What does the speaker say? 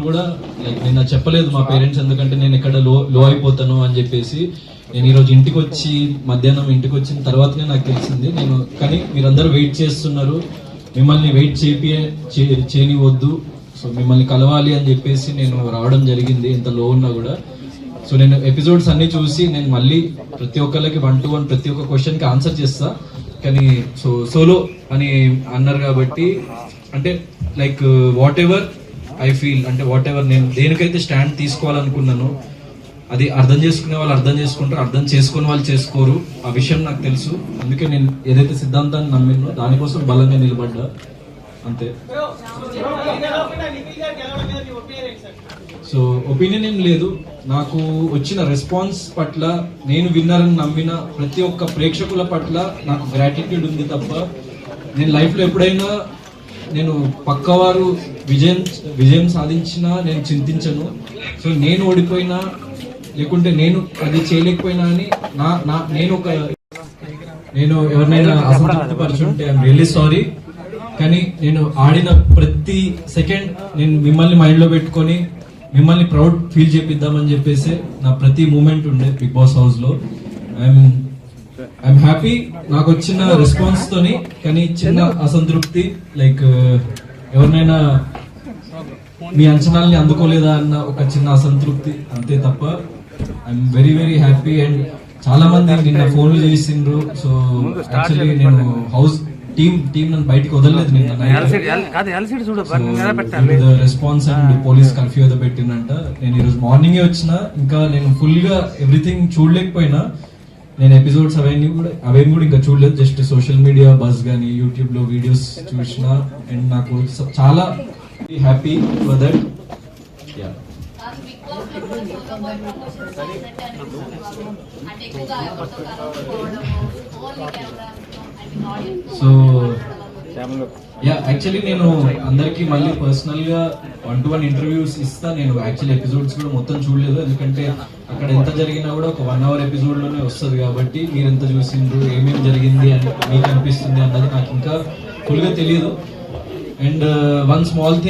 వచ్చినప్పుడు కూడా లైక్ నిన్న చెప్పలేదు మా పేరెంట్స్ ఎందుకంటే నేను ఇక్కడ లో లో అయిపోతాను అని చెప్పేసి నేను ఈరోజు ఇంటికి వచ్చి మధ్యాహ్నం ఇంటికి వచ్చిన తర్వాతనే నాకు తెలిసింది. నేను కానీ మీరందరూ వెయిట్ చేస్తున్నారు. మిమ్మల్ని వెయిట్ చేపి చేయనివద్దు. సో మిమ్మల్ని కలవాలి అని చెప్పేసి నేను రావడం జరిగింది ఇంత లో ఉన్నా కూడా. సో నేను ఎపిసోడ్స్ అన్ని చూసి నేను మళ్ళీ ప్రతి ఒక్కరికి వన్ టు వన్ ప్రతి ఒక్క క్వశ్చన్కి ఆన్సర్ చేస్తా. కానీ సో సోలో అని అన్నారు కాబట్టి అంటే like whatever I feel అంటే వాట్ ఎవర్ నేను దేనికైతే స్టాండ్ తీసుకోవాలనుకున్నాను అది అర్థం చేసుకునే వాళ్ళు అర్థం చేసుకుంటారు అర్థం చేసుకునే వాళ్ళు చేసుకోరు. ఆ విషయం నాకు తెలుసు. అందుకే నేను ఏదైతే సిద్ధాంతాన్ని నమ్మినో దానికోసం బలంగా నిలబడ్డా. అంతే. సో ఒపీనియన్ ఏం లేదు. నాకు వచ్చిన రెస్పాన్స్ పట్ల నేను విన్నారని నమ్మిన ప్రతి ఒక్క ప్రేక్షకుల పట్ల నాకు గ్రాటిట్యూడ్ ఉంది తప్ప నేను లైఫ్లో ఎప్పుడైనా నేను పక్కవారు విజయం విజయం సాధించినా నేను చింతించను. సో నేను ఓడిపోయినా లేకుంటే నేను అది చేయలేకపోయినా అని నా నా నేను ఒక నేను ఎవరినైనా అసంతృప్తిపరచుంటే ఐఎమ్ రియల్లీ సారీ కానీ నేను ఆడిన ప్రతి సెకండ్ నేను మిమ్మల్ని మైండ్లో పెట్టుకొని మిమ్మల్ని ప్రౌడ్ ఫీల్ చేపిద్దామని చెప్పేసి నా ప్రతి మూమెంట్ ఉండే బిగ్ బాస్ హౌస్లో. ఐఎమ్ ఐఎమ్ హ్యాపీ నాకు వచ్చిన రెస్పాన్స్ తోని కానీ చిన్న అసంతృప్తి లైక్ ఎవరినైనా మీ అంచనాల్ని అందుకోలేదా అన్న ఒక చిన్న అసంతృప్తి అంతే తప్ప I'm very very happy and చాలా మంది నిన్న ఫోన్లు చేసిండ్రు. సో యాక్చువల్లీ నేను హౌస్ టీమ్ టీం నన్ను బయటికి వదలలేదు నిన్న రెస్పాన్స్ అండ్ పోలీస్ కర్ఫ్యూ ఏదో పెట్టిందంట. నేను ఈరోజు మార్నింగే వచ్చిన ఇంకా నేను ఫుల్గా ఎవ్రీథింగ్ చూడలేకపోయినా నేను ఎపిసోడ్స్ అవన్నీ కూడా అవేం కూడా ఇంకా చూడలేదు. జస్ట్ సోషల్ మీడియా బస్ కానీ యూట్యూబ్లో వీడియోస్ చూసిన అండ్ నాకు చాలా happy for that yeah so yeah actually నేను అందరికీ మళ్ళీ పర్సనల్గా వన్ టు వన్ ఇంటర్వ్యూస్ ఇస్తా. నేను యాక్చువల్లీ ఎపిసోడ్స్ కూడా మొత్తం చూడలేదు. ఎందుకంటే అక్కడ ఎంత జరిగినా కూడా ఒక వన్ అవర్ ఎపిసోడ్లోనే వస్తుంది కాబట్టి మీరు ఎంత చూసిండ్రు ఏమేమి జరిగింది అని మీకు అనిపిస్తుంది అన్నది నాకు ఇంకా ఫుల్గా తెలియదు అండ్ వన్ స్మాల్ థింగ్